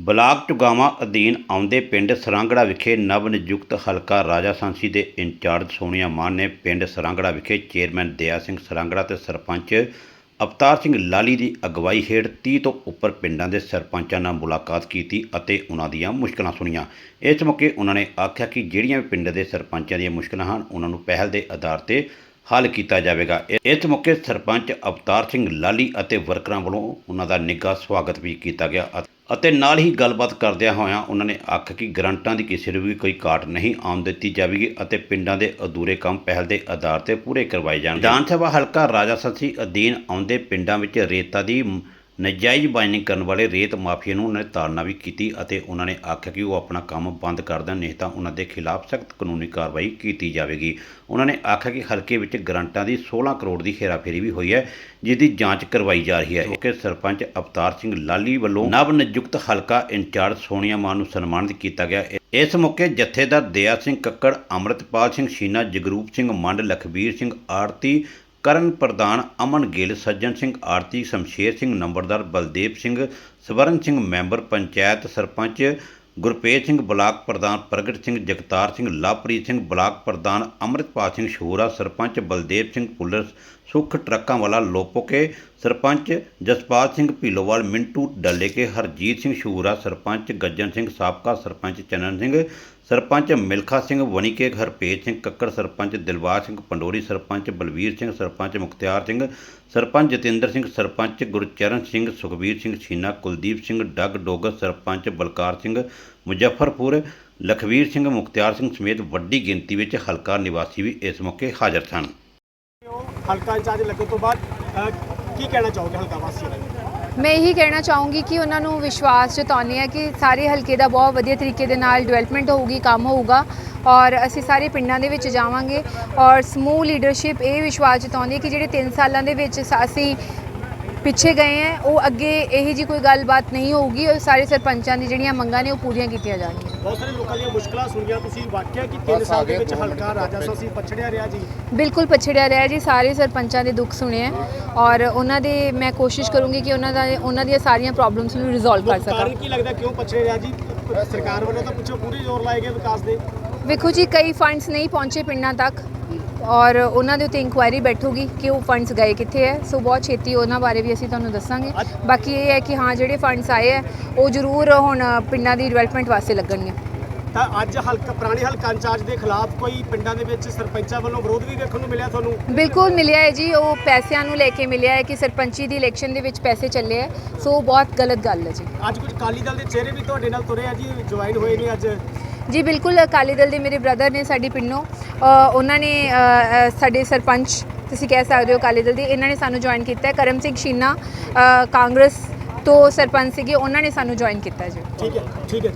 Block ਟੁਗਾਵਾਂ ਅਧੀਨ ਆਉਂਦੇ ਪਿੰਡ ਸਰਾਂਗੜਾ ਵਿਖੇ ਨਵ ਨਿਯੁਕਤ ਹਲਕਾ ਰਾਜਾ ਸਾਂਸੀ ਦੇ ਇੰਚਾਰਜ ਸੋਨੀਆ ਮਾਨ ਨੇ ਪਿੰਡ ਸਰਾਂਗੜਾ ਵਿਖੇ ਚੇਅਰਮੈਨ ਦਇਆ ਸਿੰਘ ਸਰਾਂਗੜਾ ਤੇ ਸਰਪੰਚ ਅਵਤਾਰ ਸਿੰਘ ਲਾਲੀ ਦੀ ਅਗਵਾਈ ਹੇਠ 30 ਤੋਂ ਉੱਪਰ ਪਿੰਡਾਂ ਦੇ ਸਰਪੰਚਾਂ ਨਾਲ ਮੁਲਾਕਾਤ ਕੀਤੀ ਅਤੇ ਉਹਨਾਂ ਦੀਆਂ ਮੁਸ਼ਕਲਾਂ ਸੁਣੀਆਂ। ਇਸ ਮੌਕੇ ਉਹਨਾਂ ਨੇ ਆਖਿਆ ਕਿ ਜਿਹੜੀਆਂ ਵੀ ਪਿੰਡ ਦੇ ਸਰਪੰਚਾਂ ਦੀਆਂ ਮੁਸ਼ਕਲਾਂ ਹਨ, ਉਹਨਾਂ ਨੂੰ ਪਹਿਲ ਦੇ ਆਧਾਰ ਤੇ ਹੱਲ ਕੀਤਾ ਜਾਵੇਗਾ। ਇਸ ਮੌਕੇ ਸਰਪੰਚ ਅਵਤਾਰ ਸਿੰਘ ਲਾਲੀ ਅਤੇ ਵਰਕਰਾਂ ਵੱਲੋਂ ਉਹਨਾਂ ਦਾ ਨਿੱਘਾ ਸਵਾਗਤ ਵੀ ਕੀਤਾ ਗਿਆ ਅਤੇ- ਨਾਲ ਹੀ ਗੱਲਬਾਤ ਕਰਦਿਆਂ ਹੋਇਆਂ ਉਹਨਾਂ ਨੇ ਆਖਿਆ ਕਿ ਗਰੰਟਾਂ ਦੀ ਕਿਸੇ ਨੂੰ ਵੀ ਕੋਈ ਕਾਟ ਨਹੀਂ ਆਉਣ ਦਿੱਤੀ ਜਾਵੇਗੀ ਅਤੇ ਪਿੰਡਾਂ ਦੇ ਅਧੂਰੇ ਕੰਮ ਪਹਿਲ ਦੇ ਆਧਾਰ ਤੇ ਪੂਰੇ ਕਰਵਾਏ ਜਾਣਗੇ। ਵਿਧਾਨ ਸਭਾ ਹਲਕਾ ਰਾਜਾ ਸੰਸੀ ਅਧੀਨ ਆਉਂਦੇ ਪਿੰਡਾਂ ਵਿੱਚ ਰੇਤਾ ਦੀ ਨਜਾਇਜ਼ ਬਾਈਨਿੰਗ ਕਰਨ ਵਾਲੇ ਰੇਤ ਮਾਫੀਆ ਨੂੰ ਉਹਨਾਂ ਨੇ ਤਾੜਨਾ ਵੀ ਕੀਤੀ ਅਤੇ ਉਹਨਾਂ ਨੇ ਆਖਿਆ ਕਿ ਉਹ ਆਪਣਾ ਕੰਮ ਬੰਦ ਕਰ ਦੇਣ, ਨਹੀਂ ਤਾਂ ਉਹਨਾਂ ਦੇ ਖਿਲਾਫ ਸਖਤ ਕਾਨੂੰਨੀ ਕਾਰਵਾਈ ਕੀਤੀ ਜਾਵੇਗੀ। ਉਹਨਾਂ ਨੇ ਆਖਿਆ ਕਿ ਹਲਕੇ ਵਿੱਚ ਗਰੰਟਾਂ ਦੀ 16 ਕਰੋੜ ਦੀ ਹੇਰਾਫੇਰੀ ਵੀ ਹੋਈ ਹੈ ਜਿਸ ਦੀ ਜਾਂਚ ਕਰਵਾਈ ਜਾ ਰਹੀ ਹੈ। ਕਿ ਸਰਪੰਚ ਅਵਤਾਰ ਸਿੰਘ ਲਾਲੀ ਵੱਲੋਂ ਨਵ ਨਿਯੁਕਤ ਹਲਕਾ ਇੰਚਾਰਜ ਸੋਨੀਆ ਮਾਨ ਨੂੰ ਸਨਮਾਨਿਤ ਕੀਤਾ ਗਿਆ। ਇਸ ਮੌਕੇ ਜਥੇਦਾਰ ਦਇਆ ਸਿੰਘ ਕੱਕੜ, ਅੰਮ੍ਰਿਤਪਾਲ ਸਿੰਘ ਸ਼ੀਨਾ ਜਗਰੂਪ ਸਿੰਘ ਮੰਡ, ਲਖਬੀਰ ਸਿੰਘ ਆਰਤੀ ਕਰਨ ਪ੍ਰਧਾਨ ਅਮਨ ਗਿੱਲ, ਸੱਜਣ ਸਿੰਘ ਆਰਤੀ ਸ਼ਮਸ਼ੇਰ ਸਿੰਘ ਨੰਬਰਦਾਰ ਬਲਦੇਵ ਸਿੰਘ, ਸਵਰਨ ਸਿੰਘ ਮੈਂਬਰ ਪੰਚਾਇਤ ਸਰਪੰਚ, ਗੁਰਪ੍ਰੀਤ ਸਿੰਘ ਬਲਾਕ ਪ੍ਰਧਾਨ ਪ੍ਰਗਟ ਸਿੰਘ, ਜਗਤਾਰ ਸਿੰਘ, ਲਵਪ੍ਰੀਤ ਸਿੰਘ ਬਲਾਕ ਪ੍ਰਧਾਨ, ਅੰਮ੍ਰਿਤਪਾਲ ਸਿੰਘ ਸ਼ਹੂਰਾ ਸਰਪੰਚ ਬਲਦੇਵ ਸਿੰਘ ਪੁੱਲਰ ਸੁਖ ਟਰੱਕਾਂ ਵਾਲਾ ਲੋਪੋਕੇ ਸਰਪੰਚ ਜਸਪਾਲ ਸਿੰਘ ਭੀਲੋਵਾਲ, ਮਿੰਟੂ ਡੱਲੇਕੇ, ਹਰਜੀਤ ਸਿੰਘ ਸ਼ਹੂਰਾ ਸਰਪੰਚ ਗੱਜਨ ਸਿੰਘ, ਸਾਬਕਾ ਸਰਪੰਚ ਚੰਨਨ ਸਿੰਘ, ਸਰਪੰਚ ਮਿਲਖਾ ਸਿੰਘ, ਵਣੀਕੇ ਹਰਪੇਜ ਸਿੰਘ, ਕੱਕੜ ਸਰਪੰਚ ਦਿਲਬਾਗ ਸਿੰਘ ਪੰਡੋਰੀ, ਸਰਪੰਚ ਬਲਵੀਰ ਸਿੰਘ, ਸਰਪੰਚ ਮੁਖਤਿਆਰ ਸਿੰਘ, ਸਰਪੰਚ ਜਤਿੰਦਰ ਸਿੰਘ, ਸਰਪੰਚ ਗੁਰਚਰਨ ਸਿੰਘ, ਸੁਖਬੀਰ ਸਿੰਘ ਛੀਨਾ, ਕੁਲਦੀਪ ਸਿੰਘ ਡੱਗ ਡੋਗਰ ਸਰਪੰਚ ਬਲਕਾਰ ਸਿੰਘ ਮੁਜ਼ੱਫਰਪੁਰ, ਲਖਵੀਰ ਸਿੰਘ ਮੁਖਤਿਆਰ ਸਿੰਘ ਸਮੇਤ ਵੱਡੀ ਗਿਣਤੀ ਵਿੱਚ ਹਲਕਾ ਨਿਵਾਸੀ ਵੀ ਇਸ ਮੌਕੇ ਹਾਜ਼ਰ ਸਨ। ਹਲਕਾ ਇੰਚਾਰਜ ਲੱਗਣ ਤੋਂ ਬਾਅਦ ਕੀ ਕਹਿਣਾ ਚਾਹੋਗੇ ਹਲਕਾ ਵਾਸੀਆਂ ਨੂੰ ਮੈਂ ਇਹੀ ਕਹਿਣਾ ਚਾਹੂੰਗੀ ਕਿ ਉਹਨਾਂ ਨੂੰ ਵਿਸ਼ਵਾਸ ਜਤਾਉਂਦੇ ਆ ਕਿ ਸਾਰੇ ਹਲਕੇ ਦਾ ਬਹੁਤ ਵਧੀਆ ਤਰੀਕੇ ਦੇ ਨਾਲ ਡਿਵੈਲਪਮੈਂਟ ਹੋਊਗੀ, ਕੰਮ ਹੋਊਗਾ ਔਰ ਅਸੀਂ ਸਾਰੇ ਪਿੰਡਾਂ ਦੇ ਵਿੱਚ ਜਾਵਾਂਗੇ ਔਰ ਸਮੂਹ ਲੀਡਰਸ਼ਿਪ ਇਹ ਵਿਸ਼ਵਾਸ ਜਤਾਉਂਦੀ ਹੈ ਕਿ ਜਿਹੜੇ 3 ਸਾਲਾਂ ਦੇ ਵਿੱਚ ਅਸੀਂ ਪਿੱਛੇ ਗਏ ਹੈ ਉਹ ਅੱਗੇ ਇਹੀ ਜੀ ਕੋਈ ਗੱਲਬਾਤ ਨਹੀਂ ਹੋਊਗੀ ਔਰ ਸਾਰੇ ਸਰਪੰਚਾਂ ਦੀ ਜਿਹੜੀਆਂ ਮੰਗਾਂ ਨੇ ਉਹ ਪੂਰੀਆਂ ਕੀਤੀਆਂ ਜਾਣਗੀਆਂ। ਬਹੁਤ ਸਾਰੇ ਲੋਕਾਂ ਦੀਆਂ ਮੁਸ਼ਕਲਾਂ ਸੁਣੀਆਂ ਤੁਸੀਂ ਵਾਕਿਆ ਕਿ 3 ਸਾਲ ਦੇ ਵਿੱਚ ਹਲਕਾ ਰਾਜਾ ਸਾਸੀ ਪਛੜਿਆ ਰਿਹਾ ਜੀ। ਬਿਲਕੁਲ ਪਛੜਿਆ ਰਿਹਾ ਜੀ ਸਾਰੇ ਸਰਪੰਚਾਂ ਦੇ ਦੁੱਖ ਸੁਣੇ ਹੈ ਔਰ ਉਹਨਾਂ ਦੇ ਮੈਂ ਕੋਸ਼ਿਸ਼ ਕਰੂੰਗੀ ਕਿ ਉਹਨਾਂ ਦਾ ਉਹਨਾਂ ਦੀਆਂ ਸਾਰੀਆਂ ਪ੍ਰੋਬਲਮਸ ਨੂੰ ਰਿਜ਼ੋਲਵ ਕਰ ਸਕਾਂ ਕਾਰਨ ਕੀ ਲੱਗਦਾ ਕਿਉਂ ਪਛੜਿਆ ਰਿਹਾ ਜੀ? ਸਰਕਾਰ ਵੱਲੋਂ ਤਾਂ ਪਿੱਛੋਂ ਪੂਰੇ ਜ਼ੋਰ ਲਾਏ ਗਏ ਵਿਕਾਸ ਦੇ। ਵੇਖੋ ਜੀ ਕਈ ਫੰਡਸ ਨਹੀਂ ਪਹੁੰਚੇ ਪਿੰਡਾਂ ਤੱਕ। ਔਰ ਉਹਨਾਂ ਦੇ ਉੱਤੇ ਇਨਕੁਆਇਰੀ ਬੈਠੂਗੀ ਕਿ ਉਹ ਫੰਡਸ ਗਏ ਕਿੱਥੇ ਹੈ। ਸੋ ਬਹੁਤ ਛੇਤੀ ਉਹਨਾਂ ਬਾਰੇ ਵੀ ਅਸੀਂ ਤੁਹਾਨੂੰ ਦੱਸਾਂਗੇ। ਬਾਕੀ ਇਹ ਹੈ ਕਿ ਹਾਂ ਜਿਹੜੇ ਫੰਡਸ ਆਏ ਹੈ ਉਹ ਜ਼ਰੂਰ ਹੁਣ ਪਿੰਡਾਂ ਦੀ ਡਿਵੈਲਪਮੈਂਟ ਵਾਸਤੇ ਲੱਗਣਗੇ। ਤਾਂ ਅੱਜ ਹਲਕਾ ਪੁਰਾਣੇ ਹਲਕਾ ਇੰਚਾਰਜ ਦੇ ਖਿਲਾਫ ਕੋਈ ਪਿੰਡਾਂ ਦੇ ਵਿੱਚ ਸਰਪੰਚਾਂ ਵੱਲੋਂ ਵਿਰੋਧ ਵੀ ਵੇਖਣ ਨੂੰ ਮਿਲਿਆ ਤੁਹਾਨੂੰ? ਬਿਲਕੁਲ ਮਿਲਿਆ ਹੈ ਜੀ। ਉਹ ਪੈਸਿਆਂ ਨੂੰ ਲੈ ਕੇ ਮਿਲਿਆ ਹੈ ਕਿ ਸਰਪੰਚੀ ਦੀ ਇਲੈਕਸ਼ਨ ਦੇ ਵਿੱਚ ਪੈਸੇ ਚੱਲੇ ਹੈ। ਸੋ ਬਹੁਤ ਗਲਤ ਗੱਲ ਹੈ ਜੀ। ਅੱਜ ਕੁਝ ਅਕਾਲੀ ਦਲ ਦੇ ਚਿਹਰੇ ਵੀ ਤੁਹਾਡੇ ਨਾਲ ਤੁਰੇ ਆ ਜੀ ਜੁਆਇਨ ਹੋਏ ਨੇ ਅੱਜ। ਜੀ, ਬਿਲਕੁਲ, ਅਕਾਲੀ ਦਲ ਦੇ ਮੇਰੇ ਬ੍ਰਦਰ ਨੇ ਸਾਡੀ ਪਿੰਡੋਂ ਉਹਨਾਂ ਨੇ ਸਾਡੇ ਸਰਪੰਚ, ਤੁਸੀਂ ਕਹਿ ਸਕਦੇ ਹੋ ਅਕਾਲੀ ਦਲ ਦੀ, ਇਹਨਾਂ ਨੇ ਸਾਨੂੰ ਜੁਆਇਨ ਕੀਤਾ ਹੈ। ਕਰਮ ਸਿੰਘ ਸ਼ੀਨਾ ਕਾਂਗਰਸ ਤੋਂ ਸਰਪੰਚ ਸੀਗੇ, ਉਹਨਾਂ ਨੇ ਸਾਨੂੰ ਜੁਆਇਨ ਕੀਤਾ ਜੀ। ਠੀਕ ਹੈ ਠੀਕ ਹੈ।